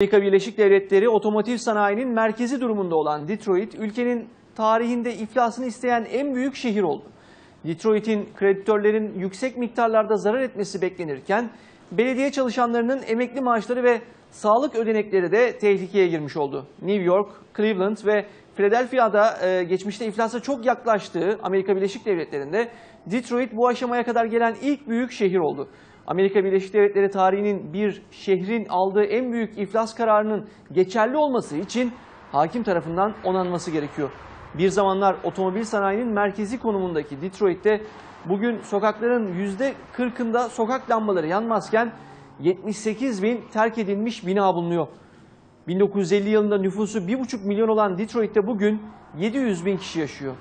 Amerika Birleşik Devletleri otomotiv sanayinin merkezi durumunda olan Detroit, ülkenin tarihinde iflasını isteyen en büyük şehir oldu. Detroit'in kreditörlerin yüksek miktarlarda zarar etmesi beklenirken, belediye çalışanlarının emekli maaşları ve sağlık ödenekleri de tehlikeye girmiş oldu. New York, Cleveland ve Philadelphia'da e, geçmişte iflasa çok yaklaştığı Amerika Birleşik Devletleri'nde Detroit bu aşamaya kadar gelen ilk büyük şehir oldu. Amerika Birleşik Devletleri tarihinin bir şehrin aldığı en büyük iflas kararının geçerli olması için hakim tarafından onanması gerekiyor. Bir zamanlar otomobil sanayinin merkezi konumundaki Detroit'te bugün sokakların %40'ında sokak lambaları yanmazken 78 bin terk edilmiş bina bulunuyor. 1950 yılında nüfusu 1,5 milyon olan Detroit'te bugün 700 bin kişi yaşıyor.